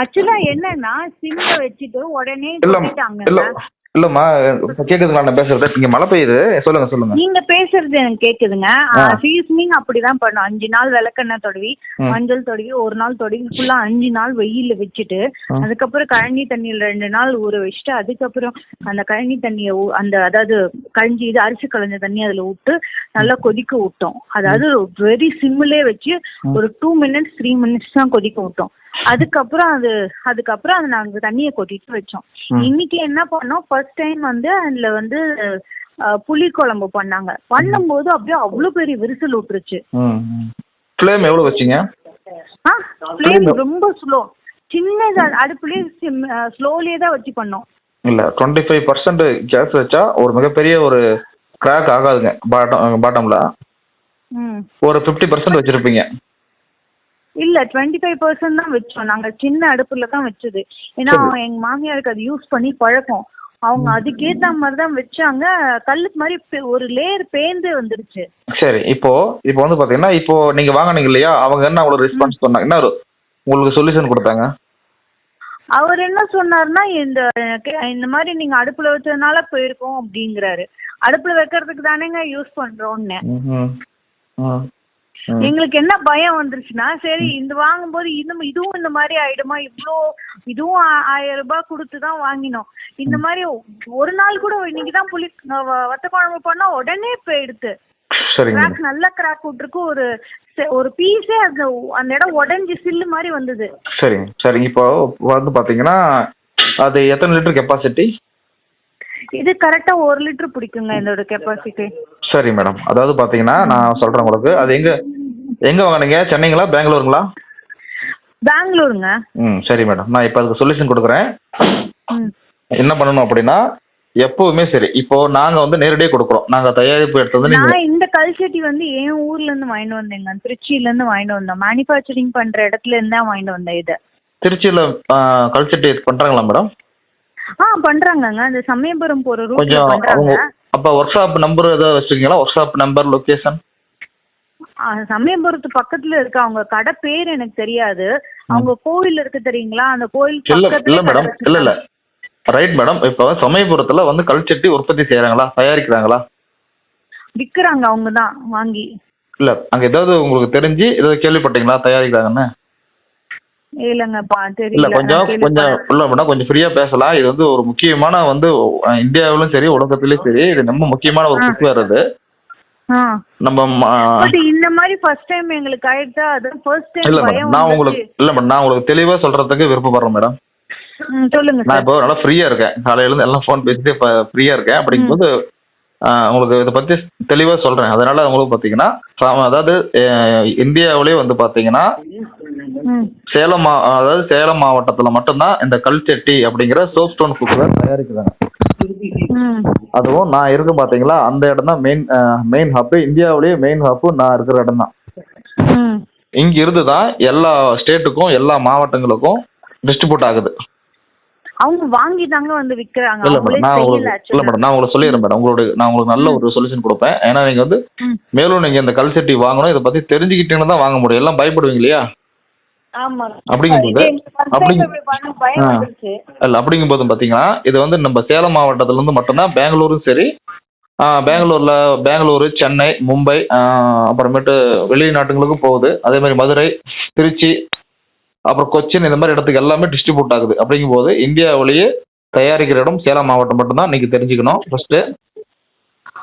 ஆக்சுவலா என்னன்னா சிம்ல வச்சுட்டு உடனே சொல்லிட்டாங்க இல்லம்மா கேக்குதுங்களா நான் பேசுறது? இங்க மழை பெய்யுது. சொல்லுங்க சொல்லுங்க. நீங்க பேசுறது எனக்கு கேக்குதுங்க. சீசனிங் அப்படிதான் பண்ணும். அஞ்சு நாள் விளக்கெண்ணெய் தொடவி. மஞ்சள் தொடவி ஒரு நாள் தொடவி ஃபுல்லா அஞ்சு நாள் வெயில்ல வச்சுட்டு. அதுக்கப்புறம் கழனி தண்ணியில ரெண்டு நாள் ஊற வச்சுட்டு அதுக்கப்புறம் அந்த கழனி தண்ணிய அந்த அதாவது கழிஞ்சி இது அரிசி களைஞ்ச தண்ணி அதுல விட்டு நல்லா கொதிக்க விட்டோம் அதாவது வெரி சிம்மிலே வச்சு ஒரு டூ மினிட்ஸ் த்ரீ மினிட்ஸ் தான் கொதிக்க விட்டோம் அதுக்கப்புறம் அது அதுக்கப்புறம் அது நாங்க தண்ணியை கொட்டிட்டு வச்சோம். இன்னைக்கு என்ன பண்ணோம்? ஃபர்ஸ்ட் டைம் வந்து அதுல வந்து புளி குழம்பு பண்ணாங்க. பண்ணும்போது அப்படியே அவ்வளவு பெரிய விரிசல் விட்டுருச்சு ஃப்ளேம் எவ்வளவு வச்சீங்க? ஆ ஃப்ளேம் ரொம்ப ஸ்லோ சின்னதா அடுப்புலயே ஸ்லோலியே தான் வச்சு பண்ணோம். இல்ல டுவெண்ட்டி ஃபைவ் பர்சன்ட் கேஸ் வச்சா ஒரு மிகப்பெரிய ஒரு கிராக் ஆகாதுங்க பாட்டம் பாட்டம்ல ஒரு ஃபிஃப்டி பர்சன்ட் வச்சிருப்பீங்க. இல்ல டுவெண்ட்டி ஃபைவ் பர்சன்ட் தான் வச்சோம். நாங்க சின்ன அடுப்புல தான் வச்சது. ஏன்னா எங்க மாமியாருக்கு அது யூஸ் பண்ணி பழக்கம். அவங்க அதுக்கேத்த மாதிரி தான் வச்சாங்க. கல்லுக்கு மாதிரி ஒரு லேயர் பேந்து வந்துருச்சு. சரி இப்போ இப்போ வந்து பாத்தீங்கன்னா இப்போ நீங்க வாங்குனீங்க இல்லையா? அவங்க என்ன அவ்வளவு ரெஸ்பான்ஸ் பண்ணாங்க? என்ன உங்களுக்கு சொல்யூஷன் கொடுத்தாங்க? அவர் என்ன சொன்னாருன்னா இந்த இந்த மாதிரி நீங்க அடுப்புல வச்சதுனால போயிருக்கோம் அப்படிங்கிறாரு. அடுப்புல வைக்கிறதுக்கு தானேங்க யூஸ் பண்றோம்னு. எங்களுக்கு என்ன பயம் வந்துருச்சுன்னா சரி இந்த வாங்கும்போது இன்னும் இதுவும் இந்த மாதிரி ஆயிடுமா? இவ்ளோ இதுவும் ஆயிரம் ரூபாய் கொடுத்து தான் வாங்கினோம். இந்த மாதிரி ஒரு நாள் கூட இன்னைக்கு தான் புளி வத்த குழம்பு பண்ணா உடனே போயிடுது கிராக் நல்ல கிராக் விட்டுருக்கு ஒரு ஒரு பீஸே அந்த அந்த இடம் உடைஞ்சு சில்லு மாதிரி வந்தது. சரிங்க. சரிங்க இப்போ வந்து பாத்தீங்கன்னா அது எத்தனை லிட்டர் கெப்பாசிட்டி இது கரெக்டா ஒரு லிட்டர் பிடிக்குங்க இதோட கெப்பாசிட்டி சரி மேடம் அதாவது பாத்தீங்கன்னா நான் சொல்றேன் உங்களுக்கு அது எங்க எங்க வாங்குனீங்க? சென்னைங்களா? பெங்களூருங்களா? பெங்களூருங்க. ம் சரி மேடம். நான் இப்போ அதுக்கு சொல்யூஷன் கொடுக்குறேன். என்ன பண்ணணும் அப்படின்னா எப்பவுமே சரி. இப்போ நாங்க வந்து நேரடியாக கொடுக்குறோம். நாங்க தயாரிப்பு எடுத்து வந்து நீங்க நான் இந்த கல்செட்டி வந்து என் ஊர்ல இருந்து வாங்கிட்டு வந்தேங்க திருச்சியில இருந்து வாங்கிட்டு வந்தோம். மேனுஃபேக்சரிங் பண்ற இடத்துல இருந்து வாங்கிட்டு வந்தேன் இதை. திருச்சியில கல்ச்சட்டி பண்றாங்களா மேடம்? ஆ பண்றாங்கங்க. அந்த சமயபுரம் போற ரூட்ல கொஞ்சம் அவங்க பண்றாங்க அப்ப ஒர்க் ஷாப் நம்பர் ஏதாவது வச்சிருக்கீங்களா? ஒர்க் ஷாப் நம்பர் லொகேஷன் சமயபுரத்து பக்கத்துல இருக்க அவங்க கடை பேர் எனக்கு தெரியாது. அவங்க கோவில் இருக்கு தெரியுங்களா? அந்த கோயில் இல்ல இல்ல மேடம் இல்ல இல்ல. ரைட் மேடம் இப்போ சமயபுரத்துல வந்து கல்ச்சட்டி உற்பத்தி செய்யறாங்களா தயாரிக்கிறாங்களா? விக்கிறாங்க அவங்க தான் வாங்கி. இல்ல அங்க ஏதாவது உங்களுக்கு தெரிஞ்சு ஏதாவது கேள்விப்பட்டீங்களா? தயாரிக்கிறாங்கன்னு? இல்லங்கப்பா இல்ல தெரியல. கொஞ்சம் கொஞ்சம். இல்ல மேடம் கொஞ்சம் ஃப்ரீயா பேசலாம். இது வந்து ஒரு முக்கியமான வந்து இந்தியாவிலும் சரி உலகத்திலயும் சரி இது ரொம்ப முக்கியமான ஒரு அது ஆ நம்ம ம- பட் இந்த மாதிரி ஃபர்ஸ்ட் டைம் எங்களுக்கு ஆயிடுச்சா? அதான் ஃபர்ஸ்ட் இல்ல டைம் மேடம் நான் உங்களுக்கு இல்ல மேடம் நான் உங்களுக்கு தெளிவா சொல்றதுக்கு விருப்பப்படுறேன் மேடம் சொல்லுங்க நான் இப்போ நல்லா ஃப்ரீயா இருக்கேன். காலையில இருந்து எல்லாம் ஃபோன் பேசிட்டு ஃப்ரீயா இருக்கேன். அப்படிங்கும்போது உங்களுக்கு இதை பத்தி தெளிவா சொல்றேன். அதனால உங்களுக்கு பாத்தீங்கன்னா அதாவது இந்தியாவிலேயே வந்து பாத்தீங்கன்னா சேலம் அதாவது சேலம் மாவட்டத்துல மட்டும்தான் இந்த கல்செட்டி அப்படிங்கிற சோப் ஸ்டோன் குக்கர் தயாரிக்கிறாங்க. அதுவும் நான் இருக்க பாத்தீங்களா? அந்த இடம் தான் மெயின் மெயின் ஹப் இந்தியாவிலேயே மெயின் ஹப் நான் இருக்கிற இடம் தான் இங்க இருந்து தான் எல்லா ஸ்டேட்டுக்கும் எல்லா மாவட்டங்களுக்கும் டிஸ்ட்ரிபியூட் ஆகுது. அவங்க வாங்கி தாங்க வந்து விக்கிறாங்க. இல்ல மேடம் நான் உங்களுக்கு இல்ல. மேடம் நான் உங்களுக்கு சொல்லிடுறேன் மேடம் உங்களுடைய நான் உங்களுக்கு நல்ல ஒரு சொல்யூஷன் கொடுப்பேன். ஏன்னா நீங்க வந்து. மேலும் நீங்க இந்த கல்செட்டி வாங்கணும். இதை பத்தி தெரிஞ்சுக்கிட்டீங்கன்னு தான் வாங்க முடியும். எல்லாம் பயப்படுவீங்க இல்லையா? அப்படிங்கும்போது- அப்படிங்கும்போது பாத்தீங்கன்னா இது வந்து நம்ம சேலம் மாவட்டத்துல இருந்து மட்டும்தான் பெங்களூரும் சரி பெங்களூர்ல பெங்களூரு சென்னை மும்பை அப்புறமேட்டு வெளிநாட்டுங்களுக்கும் போகுது. அதே மாதிரி மதுரை திருச்சி அப்புறம் கொச்சின் இந்த மாதிரி இடத்துக்கு எல்லாமே டிஸ்ட்ரிபியூட் ஆகுது. அப்படிங்கும்போது இந்தியாவிலேயே தயாரிக்கிற இடம் சேலம் மாவட்டம் மட்டும்தான். நீங்க தெரிஞ்சுக்கணும். ஃபர்ஸ்ட்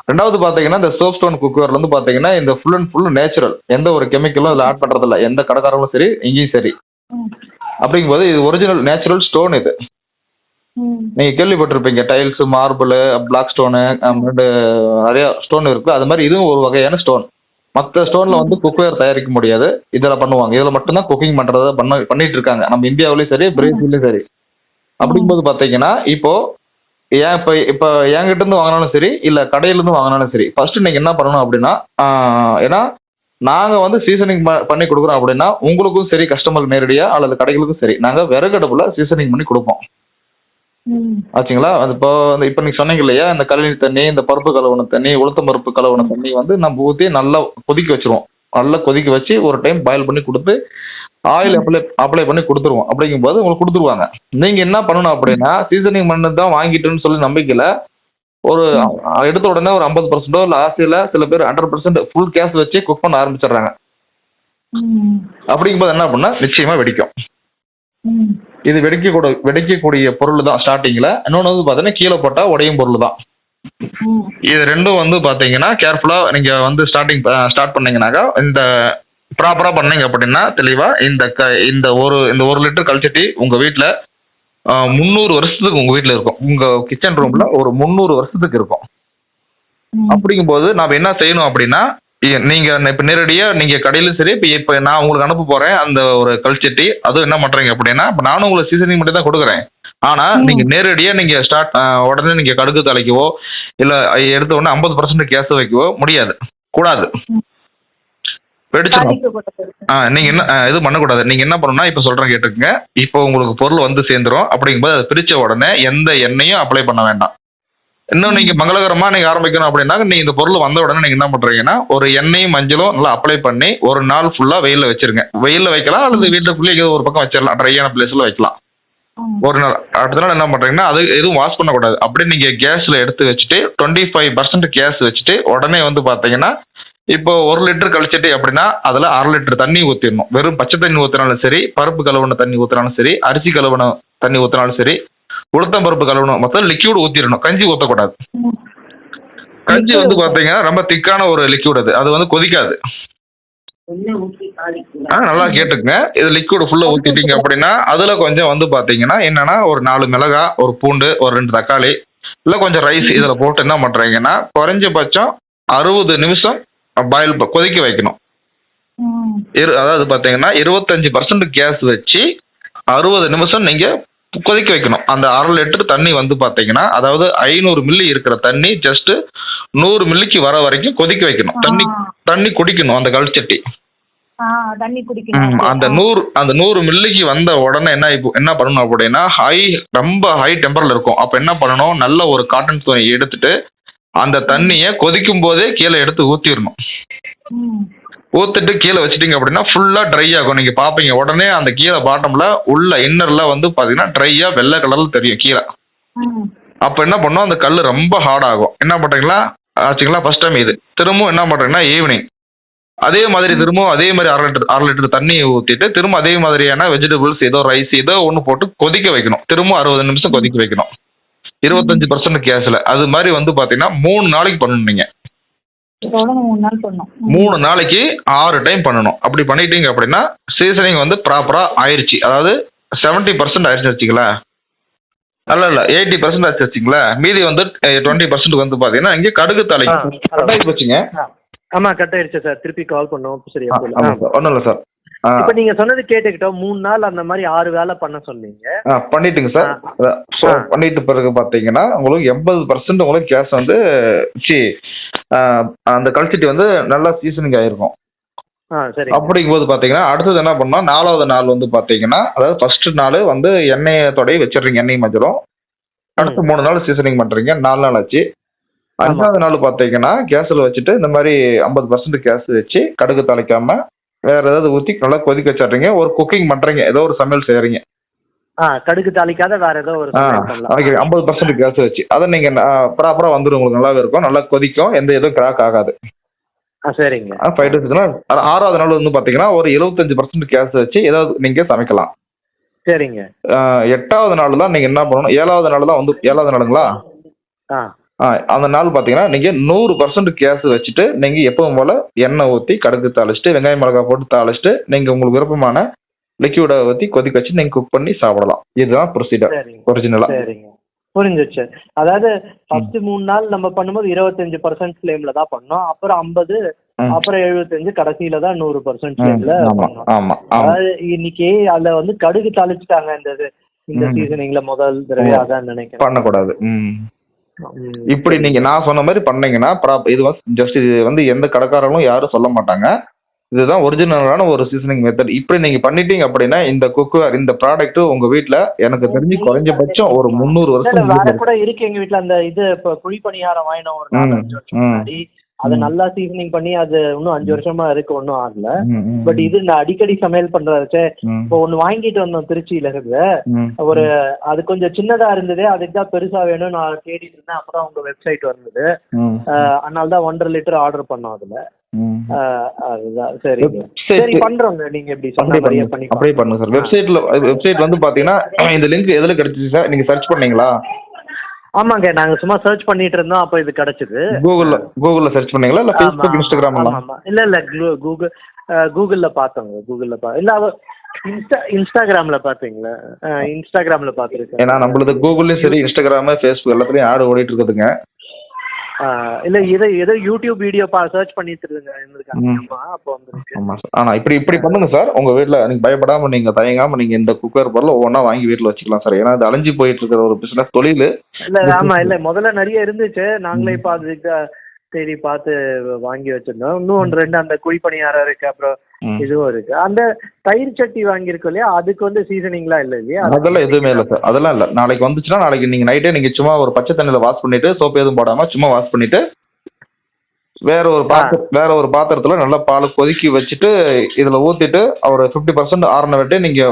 ரெண்டாவது பாத்தீங்கன்னா இந்த சோப் ஸ்டோன் குக்கர்ல வந்து பாத்தீங்கன்னா இந்த ஃபுல் அண்ட் ஃபுல் நேச்சுரல் எந்த ஒரு கெமிக்கலும் இதுல ஆட் பண்றது இல்ல எந்த கடைக்காரங்களும் சரி இங்கேயும் சரி. அப்படிங்கும்போது இது ஒரிஜினல் நேச்சுரல் ஸ்டோன் இது. நீங்க கேள்விப்பட்டிருப்பீங்க டைல்ஸ் மார்பிள் பிளாக் ஸ்டோனு நிறைய ஸ்டோன் இருக்கு. அது மாதிரி இதுவும் ஒரு வகையான ஸ்டோன் மற்ற ஸ்டோன்ல வந்து குக்வேர் தயாரிக்க முடியாது. இதுல பண்ணுவாங்க. இதுல மட்டும்தான் குக்கிங் பண்றத பண்ண பண்ணிட்டு இருக்காங்க. நம்ம இந்தியாவிலயும் சரி பிரேசிலையும் சரி. அப்படிங்கும்போது பாத்தீங்கன்னா இப்போ ஏன் இப்போ இப்போ என்கிட்ட இருந்து வாங்கினாலும் சரி இல்ல கடையில இருந்து வாங்கினாலும் சரி ஃபர்ஸ்ட் நீங்க என்ன பண்ணணும் அப்படின்னா ஏன்னா நாங்க வந்து சீசனிங் பண்ணி கொடுக்குறோம் அப்படின்னா உங்களுக்கும் சரி கஸ்டமருக்கு நேரடியா அல்லது கடைகளுக்கும் சரி நாங்க விறகடுப்புல சீசனிங் பண்ணி கொடுப்போம். ஆச்சுங்களா? அது இப்போ இந்த இப்போ நீங்கள் சொன்னீங்க இல்லையா இந்த கழனி தண்ணி இந்த பருப்பு கழுவுன தண்ணி உளுத்தம் பருப்பு கழுவுன தண்ணி வந்து நம்ம ஊற்றி நல்லா கொதிக்க வச்சிருவோம். நல்லா கொதிக்க வச்சு ஒரு டைம் பாயில் பண்ணி கொடுத்து ஆயில் அப்ளை அப்ளை பண்ணி கொடுத்துருவோம் அப்படிங்கும்போது உங்களுக்கு கொடுத்துருவாங்க நீங்க என்ன பண்ணணும் அப்படின்னா சீசனிங் பண்ணது தான் வாங்கிட்டேன்னு சொல்லி நம்பிக்கையில ஒரு எடுத்த உடனே ஒரு ஐம்பது பர்சன்டோ இல்லை ஆசையில் சில பேர் ஹண்ட்ரட் பர்சன்ட் ஃபுல் கேஸ் வச்சு குக் பண்ண ஆரம்பிச்சிடுறாங்க. அப்படிங்கும்போது என்ன பண்ணா நிச்சயமா வெடிக்கும். இது வெடிக்கக்கூட வெடிக்கக்கூடிய பொருள் தான் ஸ்டார்டிங்கில் இன்னொன்று வந்து பார்த்தீங்கன்னா கீழே போட்டால் உடையும் பொருள் தான். இது ரெண்டும் வந்து பார்த்தீங்கன்னா கேர்ஃபுல்லாக நீங்கள் வந்து ஸ்டார்டிங் ஸ்டார்ட் பண்ணீங்கன்னாக்கா இந்த ப்ராப்பராக பண்ணீங்க அப்படின்னா தெளிவாக இந்த க இந்த ஒரு இந்த ஒரு லிட்டர் கல்ச்சட்டி உங்கள் வீட்டில் முந்நூறு வருஷத்துக்கு உங்கள் வீட்டில் இருக்கும் உங்கள் கிச்சன் ரூமில் ஒரு முந்நூறு வருஷத்துக்கு இருக்கும். அப்படிங்கும்போது நாம் என்ன செய்யணும் அப்படின்னா நீங்க இப்போ நேரடியாக நீங்க கடையிலும் சரி இப்போ இப்போ நான் உங்களுக்கு அனுப்ப போறேன் அந்த ஒரு கல்ச்சட்டி அதுவும் என்ன பண்றீங்க அப்படின்னா இப்போ நானும் உங்களுக்கு சீசனிங் மட்டும் தான் கொடுக்குறேன் ஆனா. நீங்க நேரடியாக நீங்க ஸ்டார்ட் உடனே நீங்க கடுகு தலைக்கவோ இல்ல எடுத்த உடனே ஐம்பது பர்சன்ட் கேஸ் வைக்கவோ முடியாது கூடாது. வெடிச்சிடும். ஆ நீங்க என்ன இது பண்ணக்கூடாது. நீங்க என்ன பண்ணணும்னா இப்போ சொல்றேன் கேட்டுக்கங்க. இப்போ உங்களுக்கு பொருள் வந்து சேர்ந்துரும். அப்படிங்கும்போது அதை பிரிச்ச உடனே எந்த எண்ணெயும் அப்ளை பண்ண வேண்டாம். இன்னும் நீங்க மங்களகரமா நீங்க ஆரம்பிக்கணும் அப்படின்னா நீங்க இந்த பொருள் வந்த உடனே நீங்க என்ன பண்றீங்கன்னா ஒரு எண்ணெயும் மஞ்சளும் நல்லா அப்ளை பண்ணி ஒரு நாள் ஃபுல்லா வெயில்ல வச்சிருங்க. வெயில்ல வைக்கலாம் அல்லது வீட்டுக்குள்ளே ஏதோ ஒரு பக்கம் வச்சிடலாம். ட்ரையான பிளேஸ்ல வைக்கலாம். ஒரு நாள். அடுத்த நாள் என்ன பண்றீங்கன்னா அது எதுவும் வாஷ் பண்ணக்கூடாது. அப்படியே நீங்க கேஸ்ல எடுத்து வச்சுட்டு டுவெண்ட்டி ஃபைவ் பர்சன்ட் கேஸ் வச்சுட்டு உடனே வந்து பாத்தீங்கன்னா இப்போ ஒரு லிட்டர் கழிச்சிட்டு அப்படின்னா அதுல அரை லிட்டர் தண்ணி ஊத்திடணும். வெறும் பச்சை தண்ணி ஊத்தினாலும் சரி பருப்பு கழுவுன தண்ணி ஊத்தினாலும் சரி அரிசி கழுவுன தண்ணி ஊத்தினாலும் சரி உளுத்தம் பருப்பு கழுவணும் மொத்தம் லிக்யூட் ஊத்திடணும். கஞ்சி ஊத்தக்கூடாது. கஞ்சி வந்து பாத்தீங்கன்னா ரொம்ப திக்கான ஒரு லிக்யூட் அது. அது வந்து கொதிக்காது. ஆ நல்லா கேட்டுக்குங்க. இது லிக்விட் ஃபுல்லா ஊத்திட்டீங்க அப்படின்னா அதுல கொஞ்சம் வந்து பாத்தீங்கன்னா என்னன்னா ஒரு நாலு மிளகா ஒரு பூண்டு ஒரு ரெண்டு தக்காளி இல்ல கொஞ்சம் ரைஸ் இதுல போட்டு என்ன பண்றீங்கன்னா குறைஞ்சபட்சம் அறுபது நிமிஷம் பாயில் கொதிக்க வைக்கணும். அதாவது பாத்தீங்கன்னா இருபத்தஞ்சு பர்சன்ட் கேஸ் வச்சு அறுபது நிமிஷம் நீங்க கொதிக்க வைக்கணும். அந்த அரை லிட்டர் தண்ணி வந்து பாத்தீங்கன்னா அதாவது ஐநூறு மில்லி இருக்கிற தண்ணி ஜஸ்ட் நூறு மில்லிக்கு வர வரைக்கும் கொதிக்க வைக்கணும். தண்ணி. தண்ணி குடிக்கணும் அந்த கல்ச்சட்டி அந்த நூறு அந்த நூறு மில்லிக்கு வந்த உடனே என்ன என்ன பண்ணணும் அப்படின்னா ஹை ரொம்ப ஹை டெம்பரில் இருக்கும். அப்போ என்ன பண்ணணும்? நல்ல ஒரு காட்டன் துணி எடுத்துட்டு அந்த தண்ணியை கொதிக்கும் போதே கீழே எடுத்து ஊற்றிடணும் ம். ஊற்றிட்டு கீழே வச்சிட்டீங்க அப்படின்னா ஃபுல்லாக ட்ரை ஆகும். நீங்கள் பார்ப்பீங்க உடனே அந்த கீழே பாட்டமில் உள்ள இன்னரில் வந்து பார்த்தீங்கன்னா ட்ரையாக வெள்ளை கலரில் தெரியும் கீழே. அப்போ என்ன பண்ணோம்? அந்த கல் ரொம்ப ஹார்ட் ஆகும். என்ன பண்ணுறீங்களா ஆச்சுங்களா? ஃபர்ஸ்ட் டைம் இது. திரும்பவும் என்ன பண்ணுறீங்கன்னா ஈவினிங் அதே மாதிரி திரும்பவும் அதே மாதிரி அரை லிட்டர் அரை லிட்டர் தண்ணி ஊற்றிட்டு திரும்ப அதே மாதிரியான வெஜிடபிள்ஸ் ஏதோ ரைஸ் ஏதோ ஒன்று போட்டு கொதிக்க வைக்கணும். திரும்ப அறுபது நிமிஷம் கொதிக்க வைக்கணும். இருபத்தஞ்சு பர்சன்ட் கேஸில் அது மாதிரி வந்து பார்த்தீங்கன்னா மூணு நாளைக்கு பண்ணணும் மூணு நாளைக்கு ஆறு டைம் பண்ணணும். அப்படி பண்ணிட்டீங்க அப்படின்னா சீசனிங் வந்து ப்ராப்பராக ஆயிருச்சு. அதாவது செவன்ட்டி பர்சன்ட் ஆயிடுச்சு வச்சுங்களேன் அல்ல இல்ல எயிட்டி பர்சன்ட் ஆச்சு வச்சுங்களா மீதி வந்து டுவெண்ட்டி பர்சன்ட் வந்து பார்த்தீங்கன்னா இங்கே கடுகு தலை ஆ, கட்டாயி போச்சுங்க. ஆமா கட் ஆயிடுச்சு சார். திருப்பி கால் பண்ணோம். சரி ஆ, ஆமாம் சார். ஒன்றும் இல்லை சார். இப்போ நீங்க சொன்னது கேட்டுக்கிட்டோம். மூணு நாள் அந்த மாதிரி ஆறு வேலை பண்ண சொன்னீங்க. பண்ணிட்டுங்க சார். ஸோ. பண்ணிட்டு பிறகு பார்த்தீங்கன்னா உங்களுக்கு எண்பது பர்சன்ட் உங்களுக்கு கேஸ் வந்து சி அந்த கல்ச்சட்டி வந்து நல்லா சீசனிங் ஆயிருக்கும். ஆ சரி அப்படிங்கும்போது பார்த்தீங்கன்னா அடுத்தது என்ன பண்ணோம் நாலாவது நாள் வந்து பார்த்தீங்கன்னா அதாவது ஃபர்ஸ்ட் நாள் வந்து எண்ணெயை தொடை வச்சிடுறீங்க எண்ணெய் மஞ்சளும் அடுத்த மூணு நாள் சீசனிங் பண்ணுறீங்க நாலு நாள் ஆச்சு. அஞ்சாவது நாள் பார்த்தீங்கன்னா கேஸில் வச்சுட்டு இந்த மாதிரி ஐம்பது பர்சன்ட் கேஸ் வச்சு கடுகு தலைக்காம வேற ஏதாவது ஊற்றி நல்லா கொதிக்க வச்சிடுறீங்க. ஒரு குக்கிங் பண்ணுறீங்க ஏதோ ஒரு சமையல் செய்கிறீங்க ஆ கடுகு தாளிக்காத வேற ஏதோ ஒரு ஓகே ஐம்பது பர்சன்ட் கேஸ் வச்சு. அதை நீங்கள் ப்ராப்பராக வந்துடும் உங்களுக்கு நல்லாவே இருக்கும். நல்லா கொதிக்கும். எந்த இதுவும் கிராக் ஆகாது. சரிங்க. ஃபைவ் டேஸ்க்குனா ஆறாவது நாள் வந்து பார்த்தீங்கன்னா ஒரு எழுபத்தஞ்சு பர்சன்ட் கேஸ் வச்சு ஏதாவது நீங்கள் சமைக்கலாம். சரிங்க. எட்டாவது நாள் தான் நீங்கள் என்ன பண்ணணும்? ஏழாவது நாள் தான் வந்து ஏழாவது நாளுங்களா? அந்த நாள் பார்த்தீங்கன்னா நீங்கள் நூறு பர்சன்ட் கேஸ் வச்சுட்டு நீங்கள் எப்பவும் போல் எண்ணெய் ஊற்றி கடுகு தாளிச்சிட்டு வெங்காயம் மிளகாய் போட்டு தாளிச்சிட்டு நீங்கள் உங்களுக்கு விருப்பமான லிக்யூடை ஊற்றி கொதிக்க வச்சு நீங்கள் குக் பண்ணி சாப்பிடலாம். இதுதான் சரிங்க. ஒரிஜினலாக புரிஞ்சிச்சு அதாவது ஃபர்ஸ்ட் மூணு நாள் நம்ம பண்ணும்போது இருபத்தஞ்சு பர்சன்ட் ஃபிளேம்ல தான் பண்ணோம். அப்புறம் ஐம்பது. அப்புறம் எழுபத்தஞ்சு கடைசியில தான் நூறு பர்சன்ட் ஃபிளேம்ல பண்ணோம். அதாவது இன்னைக்கு அதுல வந்து கடுகு தாளிச்சுட்டாங்க இந்த இந்த. சீசனிங்ல முதல் தடவை அதான் நினைக்கிறேன். பண்ணக்கூடாது. இப்படி நீங்க நான் சொன்ன மாதிரி பண்ணீங்கன்னா இது வந்து ஜஸ்ட் இது வந்து எந்த கடைக்காரங்களும் யாரும் சொல்ல மாட்டாங்க. இதுதான் ஒரிஜினலான ஒரு சீசனிங் மெத்தட் இப்படி நீங்க பண்ணிட்டீங்க அப்படின்னா இந்த குக்வேர் இந்த ப்ராடக்ட் உங்க வீட்ல எனக்கு தெரிஞ்சு குறைஞ்சபட்சம் ஒரு முந்நூறு வருஷம். கூட இருக்கு எங்க வீட்ல. அந்த இது இப்ப குழி பணியாரம் வாங்கினோம் ஒரு அதை. நல்லா சீசனிங் பண்ணி அது இன்னும் அஞ்சு வருஷமா இருக்கு ஒன்றும் ஆகல. பட் இது நான் அடிக்கடி சமையல் பண்றதாச்சே ம், இப்போ ஒன்னு வாங்கிட்டு வந்தோம் திருச்சியில இருந்து. ஒரு அது கொஞ்சம் சின்னதா இருந்தது அதுக்கு தான் பெருசா வேணும் நான் தேடிட்டு இருந்தேன். அப்புறம் உங்க வெப்சைட் வந்தது. அதனால தான் ஒன்றரை லிட்டர் ஆர்டர் பண்ணோம் அதுல. அதுதான். Website- சரி பண்றோங்க. நீங்க எப்படி சொன்ன மாதிரியே பண்ணி அப்படியே பண்ணுங்க சார் வெப்சைட்ல வெப்சைட் வந்து பாத்தீங்கன்னா இந்த லிங்க் எதுல கிடைச்சிச்சு சார் நீங்க சர்ச் பண்ணீங்களா? ஆமாங்க நாங்க சும்மா சர்ச் பண்ணிட்டு இருந்தோம் அப்போ இது கிடைச்சது. கூகுள்ல கூகுள்ல சர்ச் பண்ணீங்களா? இல்ல ஃபேஸ்புக் ஆமா. இல்ல இல்ல கூகுள் கூகுள்ல பார்த்தோங்க கூகுள்ல பா இல்ல அவ இன்ஸ்டா இன்ஸ்டாகிராம்ல பாத்தீங்களா இன்ஸ்டாகிராம்ல பாத்துருக்கேன் ஏன்னா நம்மளது கூகுள்லயும் சரி இன்ஸ்டாகிராம் ஃபேஸ்புக் எல்லாத்துலயும் ஆடு ஓடிட்டு இருக்குதுங்க. இல்ல இதை ஏதோ யூடியூப் வீடியோ பா சர்ச் பண்ணிட்டு. அம்மா அப்போ வந்திருக்கு. ஆமா சார் ஆனா இப்படி இப்படி பண்ணுங்க சார் உங்க வீட்ல நீங்க பயப்படாம நீங்க தயங்காம நீங்க இந்த குக்கர் பொருள் ஒவ்வொன்றா வாங்கி வீட்ல வச்சுக்கலாம் சார் ஏன்னா அது அழிஞ்சு போயிட்டு இருக்கிற ஒரு பிசினஸ் தொழில். இல்ல ஆமா இல்ல. முதல்ல நிறைய இருந்துச்சு. நாங்களே இப்ப அதுக்கு தேடி பார்த்து வாங்கி வச்சிருந்தோம். இன்னும் ஒன்று ரெண்டு அந்த குழிப்பணியாரம் இருக்கு அப்புறம். இதுவும் இருக்கு. அந்த தயிர் சட்டி வாங்கியிருக்கோம் இல்லையா? அதுக்கு வந்து சீசனிங்லாம் இல்லை இல்லையா? அதெல்லாம் எதுவுமே இல்லை சார். அதெல்லாம் இல்லை. நாளைக்கு வந்துச்சுன்னா நாளைக்கு நீங்க நைட்டே நீங்க சும்மா ஒரு பச்சை தண்ணியில வாஷ் பண்ணிட்டு சோப்பு எதுவும் போடாம சும்மா வாஷ் பண்ணிட்டு வேற ஒரு பாத்திர வேற ஒரு பாத்திரத்துல நல்லா பால் கொதிக்கி வச்சுட்டு இதுல ஊத்திட்டு ஒரு ஃபிஃப்டி பர்சன்ட் ஆறுன விட்டு நீங்க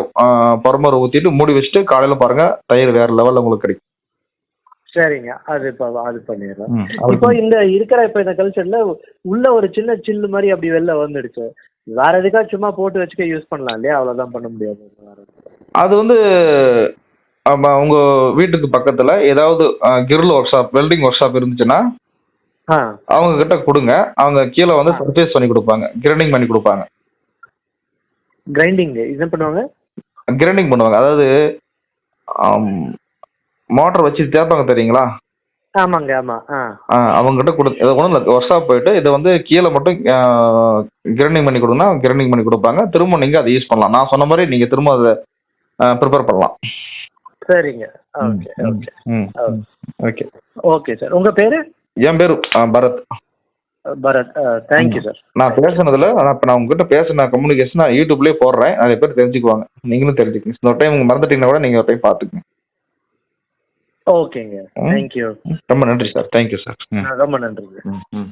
பரமரை ஊத்திட்டு மூடி வச்சுட்டு காலையில பாருங்க தயிர் வேற லெவல்ல உங்களுக்கு கிடைக்கும். சரிங்க. அது இப்போ அது பண்ணிடுறோம் ம், இப்போ இந்த இருக்கிற இப்போ இந்த கல்ச்சர்ல உள்ள ஒரு சின்ன சில்லு மாதிரி அப்படி வெளில வந்துடுச்சு. வேற எதுக்கா சும்மா போட்டு வச்சுக்க யூஸ் பண்ணலாம் இல்லையா? அவ்வளவுதான் பண்ண முடியாது. அது வந்து உங்க வீட்டுக்கு பக்கத்துல ஏதாவது grill work shop welding work shop இருந்துச்சுன்னா அவங்க கிட்ட கொடுங்க. அவங்க கீழே வந்து சர்ஃபேஸ் பண்ணி கொடுப்பாங்க. கிரைண்டிங் பண்ணி கொடுப்பாங்க. கிரைண்டிங் என்ன பண்ணுவாங்க? கிரைண்டிங் பண்ணுவாங்க. அதாவது மோட்டர் வச்சு தேப்பாங்க தெரியுங்களா? ஆமாங்க ஆமா. ஆ. ஆ, அவங்க கிட்ட கொடு இதை இல்லை ஒர்க் ஷாப் போயிட்டு இதை வந்து கீழே மட்டும் கிரைண்டிங் பண்ணி கொடுங்கன்னா கிரைண்டிங் பண்ணி கொடுப்பாங்க. திரும்ப நீங்க அதை யூஸ் பண்ணலாம். நான் சொன்ன மாதிரி நீங்க திரும்ப அதை ப்ரிப்பேர் பண்ணலாம். சரிங்க. Okay okay. Okay. Okay. Sir. உங்க பேரு? என் பேர் பரத். Bharat thank you sir. நான் பேசுனதுல நான் இப்போ நான் உங்ககிட்ட பேசின கம்யூனிகேஷன் நான் யூடியூப்லேயே போடுறேன். நிறைய பேர் தெரிஞ்சுக்குவாங்க. நீங்களும் தெரிஞ்சுக்கங்க. இந்த டைம் உங்க மறந்துட்டீங்கன்னா கூட நீங்கள் ஒரு டைம் பார்த்துக்குங்க. ஓகேங்க. தேங்க்யூ ரொம்ப நன்றி சார். தேங்க்யூ சார் ரொம்ப ம்.